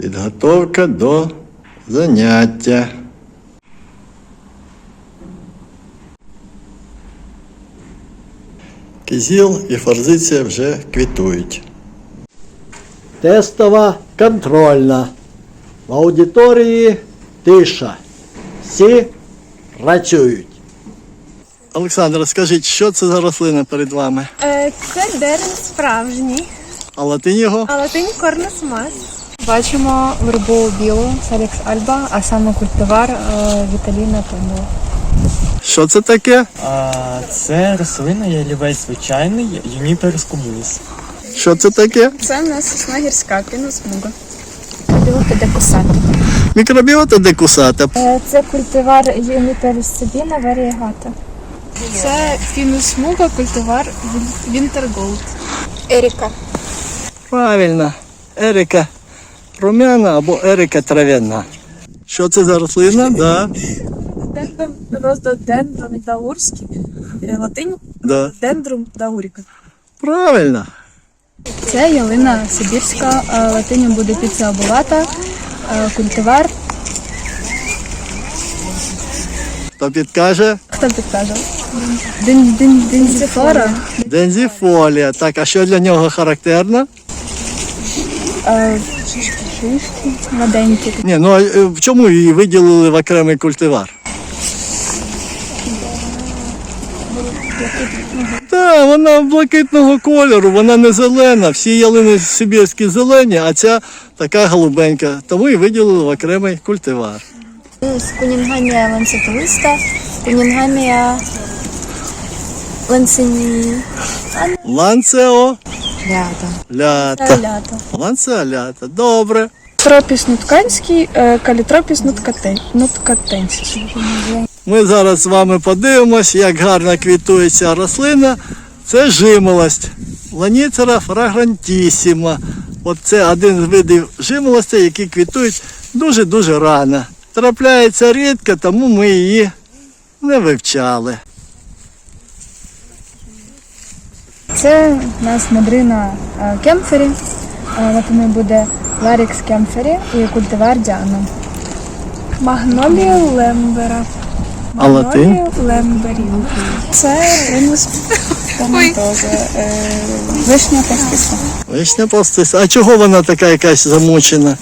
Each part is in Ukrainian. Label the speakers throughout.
Speaker 1: Підготовка до заняття. Кизіл і форзиція вже квітують. Тестова контрольна. В аудиторії тиша. Всі працюють. Олександр, скажіть, що це за рослина перед вами?
Speaker 2: Е, Це дерен справжній,
Speaker 1: А латинь його?
Speaker 2: а латинь корносмас.
Speaker 3: Бачимо вербу білу Салікс Альба, а саме культивар е, Віталіна Томова.
Speaker 1: Що це таке?
Speaker 4: А, це рослина ялівець звичайний Юніперс комуніс.
Speaker 1: Що це таке?
Speaker 2: Це в нас сосна гірська, піносмуга.
Speaker 3: Білота декусата.
Speaker 1: Мікробіота декусата.
Speaker 3: Це культивар Юніперс Сабіна Варієгата.
Speaker 2: Це піносмуга, культивар Вінтерголд.
Speaker 3: Еріка.
Speaker 1: Правильно. Ерика румяна або ерика трав'яна. Що це за рослина? Да,
Speaker 2: Роздодендрон даурський, е, латинь
Speaker 1: да.
Speaker 2: дендрум дауріка.
Speaker 1: Правильно.
Speaker 3: Це ялина Сибірська, латиню буде піцеобулата, культивар.
Speaker 1: Хто підкаже?
Speaker 3: Хто підкаже? Дин, дин, динзіфлора.
Speaker 1: Дензіфолія. Так, а що для нього характерно?
Speaker 3: Шишки, младенькі.
Speaker 1: Ні, ну а е, в чому її виділили в окремий культивар? Так, вона блакитного кольору, вона не зелена. Всі ялини сибірські зелені, а ця така голубенька. Тому і виділили в окремий культивар.
Speaker 3: Кунінгамія ланцетолиста, кунінгамія ланцині.
Speaker 1: Ланцео
Speaker 3: Лята.
Speaker 1: лята.
Speaker 3: Лята.
Speaker 1: Ланцео лята. Добре.
Speaker 2: Тропіс нутканський, е, калітропіс нуткатенсіс.
Speaker 1: Ми зараз з вами подивимось, як гарно квітує ця рослина. Це жимолость. Ланіцера фрагрантісіма. От це один з видів жимолостей, які квітують дуже-дуже рано. Трапляється рідко, тому ми її не вивчали.
Speaker 3: Це у нас мадрина е, кемфері. Е, Латиною буде Ларікс кемфері і культивар Діана.
Speaker 2: Магнолія лембера.
Speaker 1: А?
Speaker 2: Магнолія лембері. Це ринус
Speaker 3: Вишня пастиса.
Speaker 1: Вишня пастися. А чого вона така якась замучена?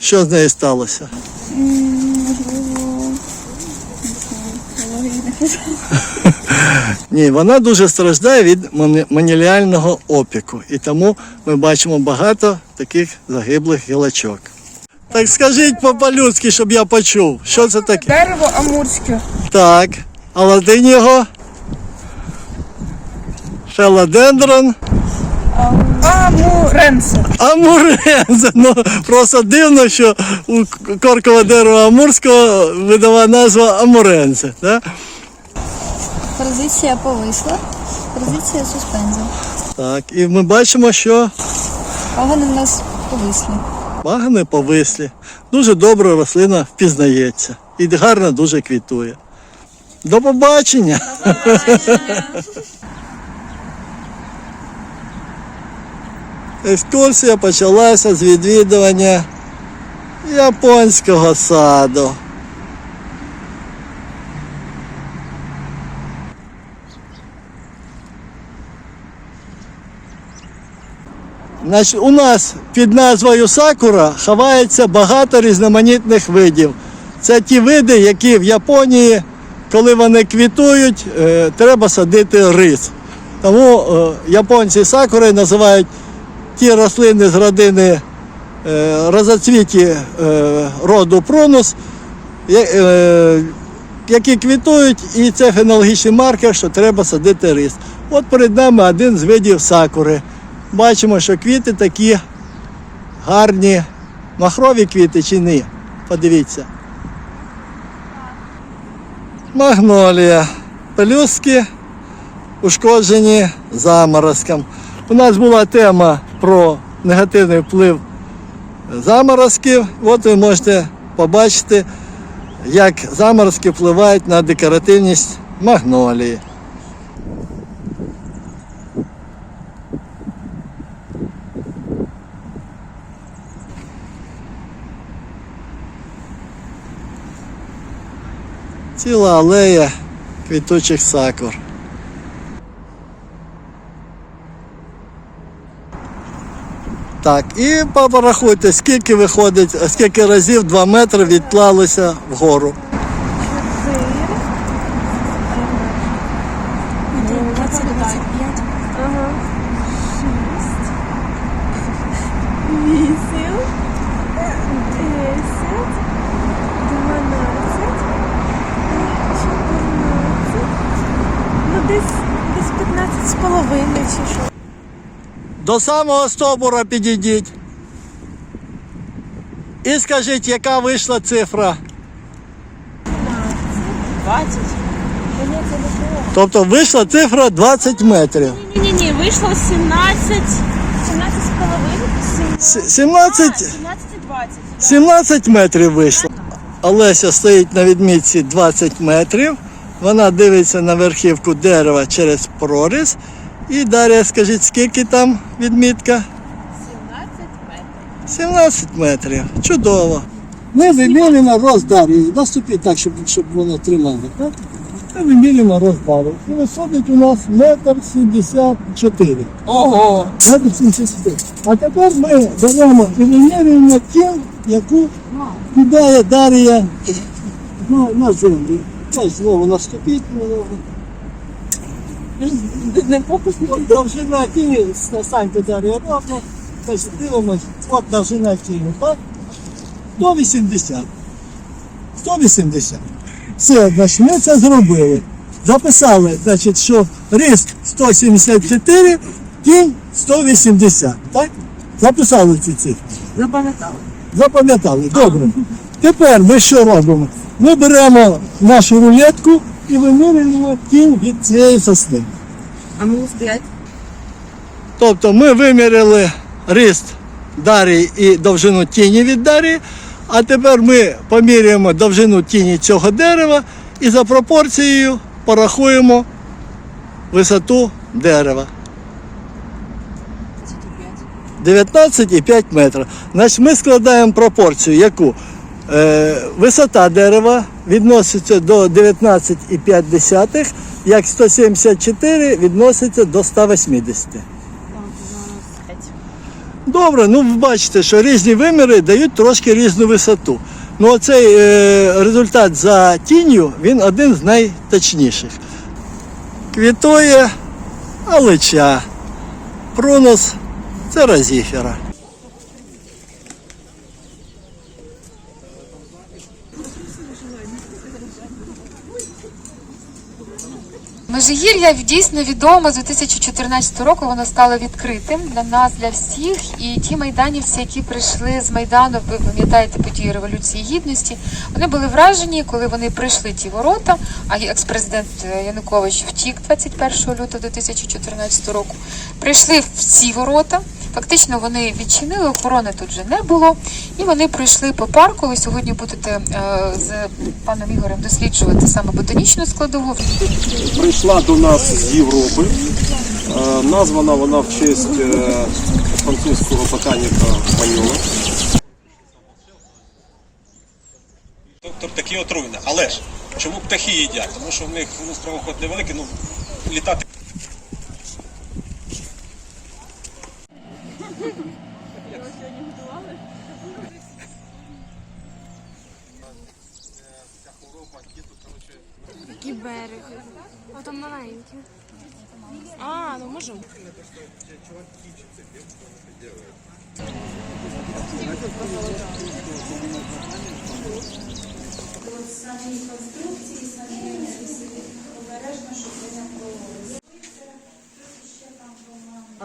Speaker 1: Що з нею сталося? Ні, вона дуже страждає від мані- маніального опіку. І тому ми бачимо багато таких загиблих гілочок. Так скажіть по-людськи, щоб я почув, що це таке?
Speaker 2: Дерево амурське.
Speaker 1: Так, а латинь його? Шелодендрон.
Speaker 2: Амуренсе.
Speaker 1: Амурензе. Ну просто дивно, що у коркового дерева амурського видова назва амурензе. Да?
Speaker 3: Позиція повисла. Позиція суспенза.
Speaker 1: Так, і ми бачимо, що
Speaker 3: Пагони в нас повисли.
Speaker 1: пагани повислі. Дуже добре рослина впізнається. І гарно дуже квітує. До побачення! Екскурсія почалася з відвідування японського саду. Значить, у нас під назвою Сакура ховається багато різноманітних видів. Це ті види, які в Японії, коли вони квітують, е, треба садити рис. Тому е, японці сакури називають ті рослини з родини е, розоцвіті роду е, які квітують, і це фенологічний маркер, що треба садити рис. От перед нами один з видів сакури. Бачимо, що квіти такі гарні, махрові квіти чи ні. Подивіться. Магнолія. Пелюстки ушкоджені заморозком. У нас була тема про негативний вплив заморозків. От ви можете побачити, як заморозки впливають на декоративність магнолії. Ціла алея квітучих сакур. Так, і порахуйте, скільки виходить, скільки разів 2 метри відклалося вгору. До самого стовбура підійдіть. І скажіть, яка вийшла цифра?
Speaker 5: 20.
Speaker 1: Тобто вийшла цифра 20 метрів.
Speaker 5: Ні-ні-ні, вийшло 17. 17 з половиною.
Speaker 1: С- 17,
Speaker 5: 17 і 20.
Speaker 1: 17 метрів вийшло. Олеся стоїть на відмітці 20 метрів. Вона дивиться на верхівку дерева через проріз. І Дар'я, скажіть, скільки там відмітка? 17 метрів. 17 метрів. Чудово. Ми вимірюємо рост Дар'ї. Наступіть так, щоб, щоб воно тримало. Так? Ми вимірюємо рост Дар'ї. І виходить у нас метр 74.
Speaker 4: Ого!
Speaker 1: Метр 74. А тепер ми беремо і вимірюємо тінь, яку кидає Дар'я на, на землю. Ось знову наступіть Не фокусно. Довжина тіні, станьте Дар'я ровно. Ось дивимось, от довжина тіні, так? 180. 180. Все, значить, ми це зробили. Записали, значить, що ріст 174, кінь 180. Так? Записали ці цифри.
Speaker 4: Запам'ятали.
Speaker 1: Запам'ятали. Добре. Тепер ми що робимо? Ми беремо нашу рулетку і вимірюємо кінь від цієї сосни.
Speaker 4: А ну стоять.
Speaker 1: Тобто ми виміряли ріст Дарії і довжину тіні від Дарії, а тепер ми поміряємо довжину тіні цього дерева і за пропорцією порахуємо висоту дерева. 19,5 метрів. Значить, ми складаємо пропорцію, яку висота дерева відноситься до 19,5, як 174 відноситься до 180. Добре, ну бачите, що різні виміри дають трошки різну висоту. Ну оцей е, результат за тінню, він один з найточніших. Квітує алеча, прунос це розіфера.
Speaker 6: Межигір'я дійсно відоме з 2014 року. Воно стало відкритим для нас, для всіх. І ті майданівці, які прийшли з майдану, ви пам'ятаєте події революції гідності. Вони були вражені, коли вони прийшли ті ворота. А екс-президент Янукович втік 21 лютого 2014 року. Прийшли в ці ворота. Фактично вони відчинили, охорони тут вже не було, і вони пройшли по парку. Ви сьогодні будете е, з паном Ігорем досліджувати саме ботанічну складову.
Speaker 7: прийшла до нас з Європи. Е, Названа вона в честь е, французького ботаніка Паньола.
Speaker 8: Тобто такі отруйне. Але ж чому птахи їдять? Тому що в них ну, стравоход невеликий, ну літати.
Speaker 5: Який берег? А там маленький. А, ну може.
Speaker 9: А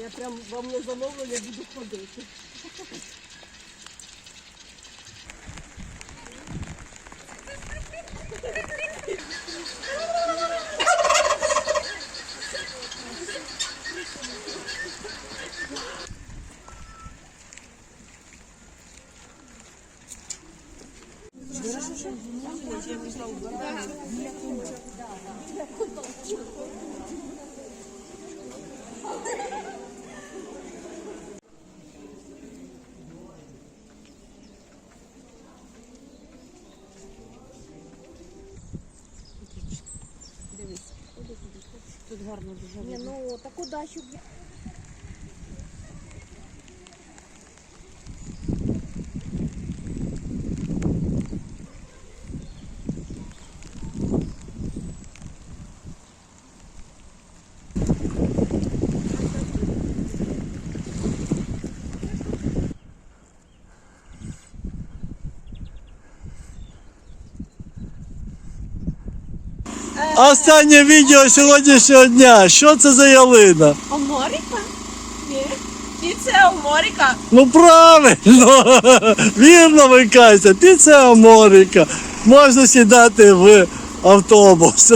Speaker 9: Я прям вам на замовлення буду ходити. тут гарно дуже. Ні, ну таку дачу я.
Speaker 1: Останнє відео сьогоднішнього дня. Що це за ялина?
Speaker 9: Оморіка? Ні. Піце Оморіка.
Speaker 1: Ну правильно! Вірно викайся, ти це Оморіка. Можна сідати в автобус.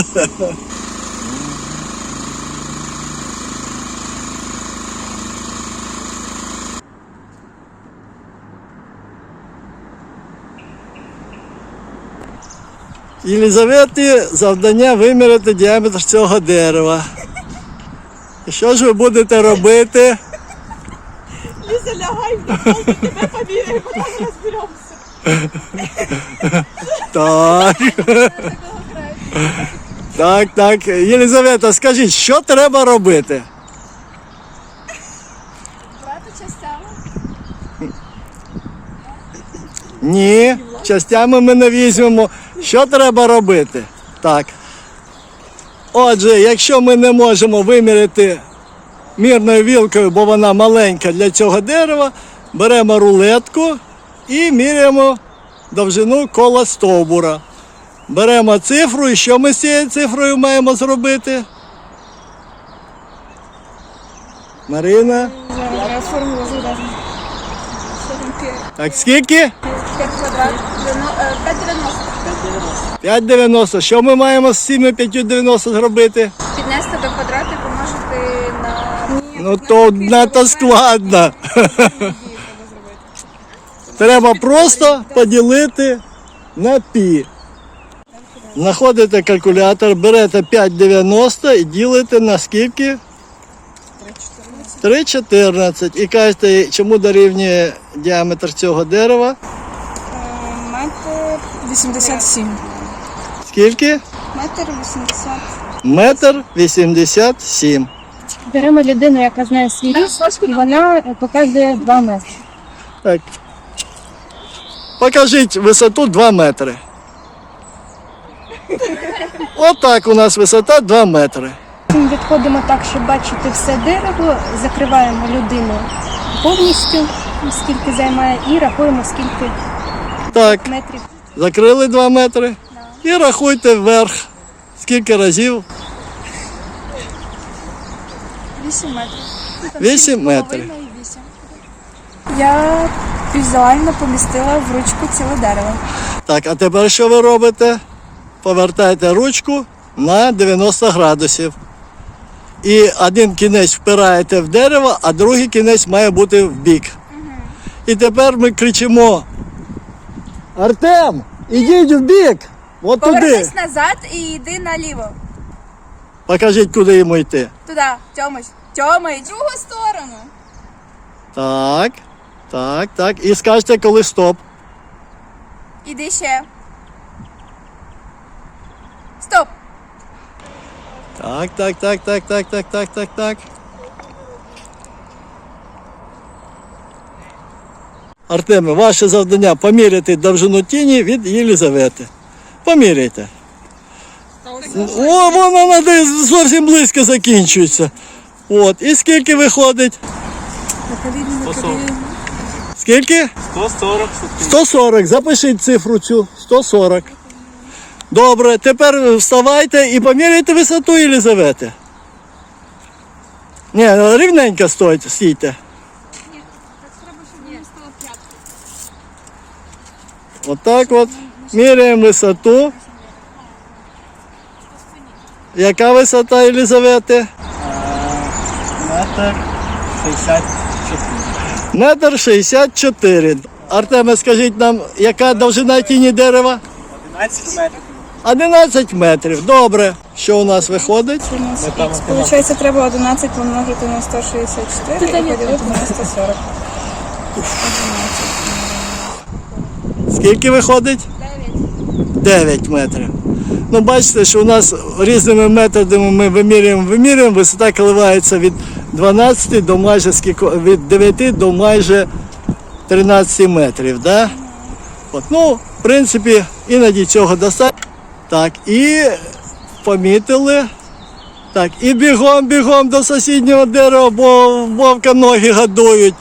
Speaker 1: Єлизаветі завдання виміряти діаметр цього дерева. І що ж ви будете робити?
Speaker 9: Ліза, лягай, в тебе поміряємо, потім розберемося.
Speaker 1: Так. Так, так. Єлизавета, скажіть, що треба робити?
Speaker 3: Брати частями.
Speaker 1: Ні, частями ми не візьмемо. Що треба робити? Так. Отже, якщо ми не можемо виміряти мірною вілкою, бо вона маленька для цього дерева, беремо рулетку і міряємо довжину кола стовбура. Беремо цифру, і що ми з цією цифрою маємо зробити? Марина. Так, скільки?
Speaker 2: 5 квадрат. 5,90.
Speaker 1: 5,90. Що ми маємо з цими 5,90 зробити?
Speaker 2: Піднести до квадрату і помножити на...
Speaker 1: Ну то надто складно. Треба просто поділити на пі. Знаходите калькулятор, берете 5,90 і ділите на скільки? 3,14. І кажете, чому дорівнює діаметр цього дерева?
Speaker 2: Метр 87.
Speaker 1: Скільки?
Speaker 2: Метр 80.
Speaker 1: Метр 87.
Speaker 3: Беремо людину, яка знає свій ріст, і вона показує 2 метри.
Speaker 1: Так. Покажіть висоту 2 метри. Отак у нас висота 2 метри.
Speaker 3: Ми відходимо так, щоб бачити все дерево, закриваємо людину повністю, скільки займає, і рахуємо, скільки
Speaker 1: Так,
Speaker 3: метрів.
Speaker 1: закрили 2 метри і рахуйте вверх. Скільки разів?
Speaker 2: 8 метрів.
Speaker 1: 8 метрів.
Speaker 2: Я візуально помістила в ручку ціле дерево.
Speaker 1: Так, а тепер що ви робите? Повертаєте ручку на 90 градусів. І один кінець впираєте в дерево, а другий кінець має бути в бік. І тепер ми кричимо: Артем, ідіть в бік! От туди.
Speaker 2: назад і йди наліво.
Speaker 1: Покажіть, куди йому йти.
Speaker 2: Туди, Тьомич. Тьомич. В другу сторону.
Speaker 1: Так, так, так. І скажете, коли стоп.
Speaker 2: Іди ще. Стоп.
Speaker 1: Так, так, так, так, так, так, так, так, так. Артеме, ваше завдання поміряти довжину тіні від Єлізавети. Поміряйте. О, вона надає зовсім близько закінчується. От. І скільки виходить? Скільки?
Speaker 4: 140
Speaker 1: 140. Запишіть цифру цю. 140. Добре, тепер вставайте і поміряйте висоту Єлізавети. Ні, ну, рівненько стойте, стійте. Отак от. Міряємо висоту. Яка висота Єлізавети?
Speaker 4: метр 64.
Speaker 1: Метр 64. Артеме, скажіть нам, яка довжина тіні дерева?
Speaker 4: 11 метрів.
Speaker 1: 11 метрів. Добре. Що у нас виходить?
Speaker 2: Получається, треба 11 помножити на 164 і поділити на 140.
Speaker 1: Скільки виходить? 9 метрів. Ну, бачите, що у нас різними методами ми вимірюємо, вимірюємо, висота коливається від 12 до майже від 9 до майже 13 метрів. Да? От, ну, в принципі, іноді цього достатньо. Так, і помітили. Так, і бігом, бігом до сусіднього дерева, бо вовка ноги годують.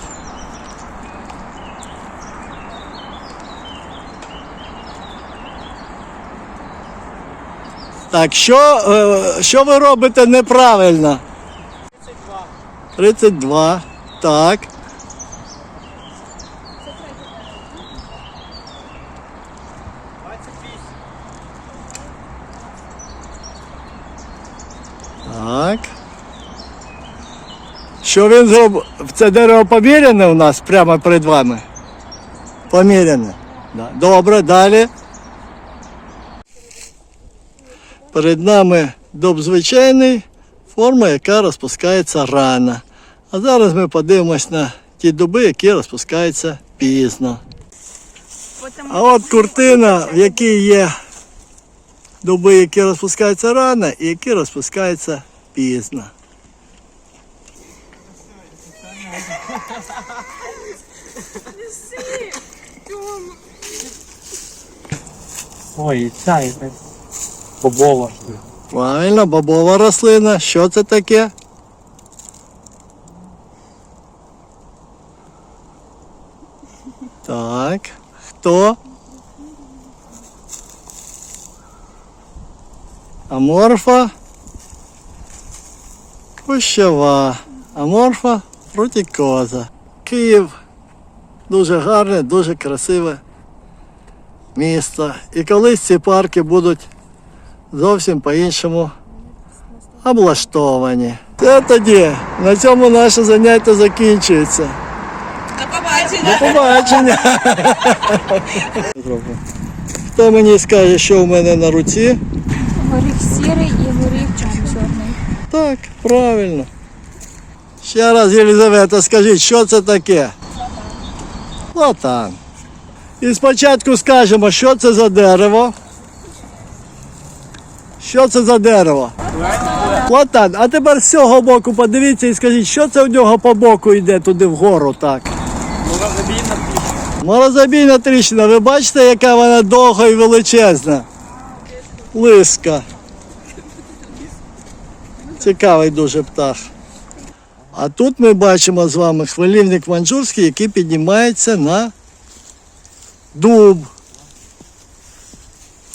Speaker 1: Так, що, е, що ви робите неправильно? 32. 32. Так. Так. Що він зробив? Це дерево поміряне у нас прямо перед вами? Поміряне. Добре, далі. Перед нами дуб звичайний, форма, яка розпускається рано. А зараз ми подивимось на ті дуби, які розпускаються пізно. А от куртина, в якій є дуби, які розпускаються рано і які розпускаються пізно.
Speaker 4: Ой, якась бобова.
Speaker 1: Правильно, бобова рослина. Що це таке? Так. Хто? Аморфа. Кущова. Аморфа фрутікоза. Київ. Дуже гарне, дуже красиве місто. І колись ці парки будуть зовсім по-іншому облаштовані. Це тоді. На цьому наше заняття закінчується.
Speaker 9: До побачення.
Speaker 1: До побачення. Хто мені скаже, що в мене на руці?
Speaker 3: Горіх сірий і горіх чорний.
Speaker 1: Так, правильно. Ще раз, Єлизавета, скажіть, що це таке? Платан. І спочатку скажемо, що це за дерево. Що це за дерево? Платан. А тепер з цього боку подивіться і скажіть, що це у нього по боку йде туди вгору так. Морозобійна тріщина. Ви бачите, яка вона довга і величезна? Лиска. Цікавий дуже птах. А тут ми бачимо з вами хвилівник манджурський, який піднімається на дуб.